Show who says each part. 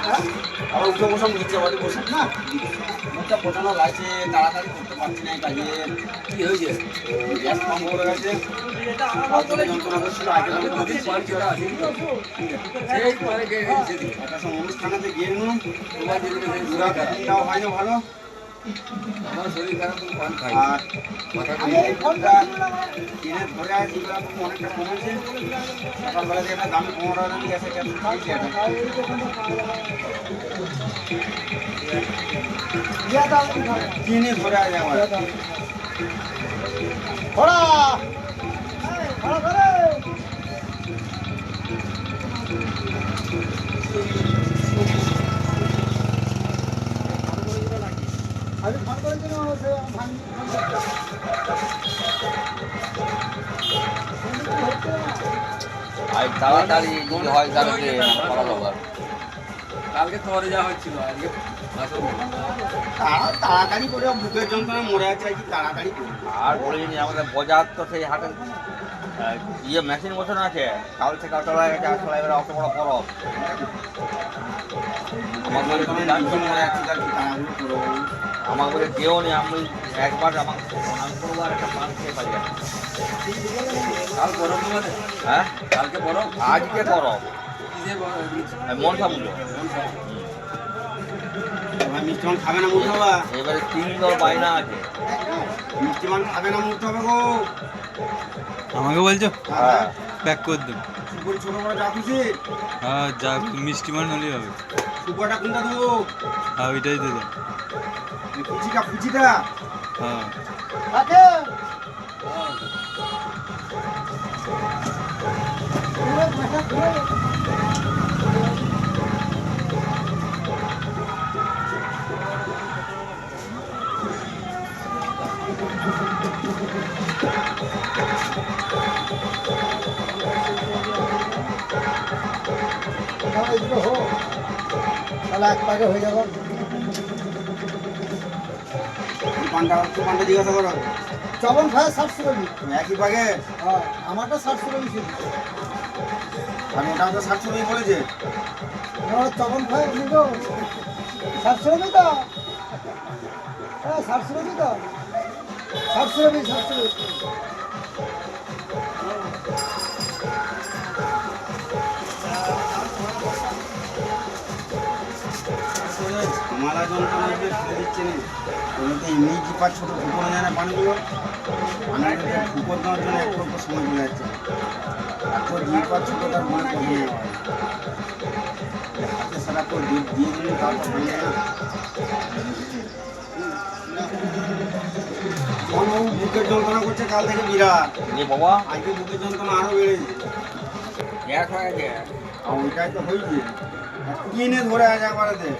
Speaker 1: হ্যাঁ
Speaker 2: আবার উঠে বসাম নিচে বাড়ি
Speaker 1: না
Speaker 2: তাড়াতাড়ি করতে পারছি না কাজে কি হয়েছে গ্যাস কম করে গেছে যন্ত্রণা করছিল অনুষ্ঠানেতে গিয়ে নিলাম হয় না ভালো
Speaker 3: আমার শরীর খারাপ তুমি পান খাই
Speaker 2: আর
Speaker 3: মাথা
Speaker 1: আমি এই ফোন
Speaker 2: কিনে ধরে আছে এগুলো খুব অনেকটা কমেছে
Speaker 1: ফোন
Speaker 3: আর তাড়াতাড়ি যদি হয় তাহলে করা যাবে।
Speaker 4: কালকে তোরে যাওয়া হচ্ছিল আজকে
Speaker 2: তাড়াতাড়ি করে বুকের যন্ত্রণা মরে আছে আর কি তাড়াতাড়ি
Speaker 3: আর বলিনি আমাদের বাজার তো সেই হাটে ইয়ে মেশিন বসানো আছে। কাল থেকে চলা গেছে আসলে এবার অত বড় পরব আমার বলে তুমি
Speaker 2: মরে আছে আর কি
Speaker 3: আমার বলে কেউ নেই আমি একবার প্রণাম করব আর একটা পান খেয়ে পারি
Speaker 4: কাল পরব
Speaker 3: হ্যাঁ?
Speaker 4: কালকে
Speaker 3: আজকে করো
Speaker 2: মান খাবে না হবে
Speaker 3: এবারে তিন দল বাইনা আছে।
Speaker 2: মিষ্টি মান খাবে না মুখতে হবে গো?
Speaker 5: আমাকে বলছো?
Speaker 2: হ্যাঁ।
Speaker 5: প্যাক করে দেব
Speaker 2: সুপুরি ছোট বড় যা খুশি?
Speaker 5: হ্যাঁ যা মিষ্টি মান হলেই হবে।
Speaker 2: সুপুরটা কোনটা দেবো?
Speaker 5: হ্যাঁ ওইটাই দেব।
Speaker 2: এই ফুচিটা ফুচিটা
Speaker 5: হ্যাঁ
Speaker 1: থাকে ঘুরে ভাষা ঘুরে তাহলে এগুলো হোক তাহলে এক পাকে হয়ে যাবো
Speaker 2: একটু পানটা জিজ্ঞাসা করো।
Speaker 1: চবন খায় সাতশো রবি
Speaker 2: একই পাকে
Speaker 1: হ্যাঁ আমারটা সাতশো রবি ছিল।
Speaker 2: আর ওটা তো সাতশো রবি বলেছে।
Speaker 1: চবন খায় তো সাতশো রবি তো। হ্যাঁ সাতশো রবি তো। সাতশো রবি সাতশো রবি
Speaker 2: মালা যন্ত্রণা যে দিচ্ছে না। ওগুলো তো এমনি জিপার ছোটো ফুকনো যায় না পানিগুলো আমি ফুকর দেওয়ার জন্য একটু একটু সময় চলে যাচ্ছে। এত জিপার ছোটো তার মনে কমে হাতে সারা করে দিয়ে দিয়ে দিলে হয়ে যায় মনবাবু বুকের যন্ত্রণা করছে কাল থেকে বিরাট।
Speaker 3: বাবা।
Speaker 2: আজকে বুকের যন্ত্রণা আরও বেড়েছে
Speaker 3: গ্যাস হয়ে গেছে
Speaker 2: ওইটাই তো হয়েছে। কিনে ধরে আছে একবারেতে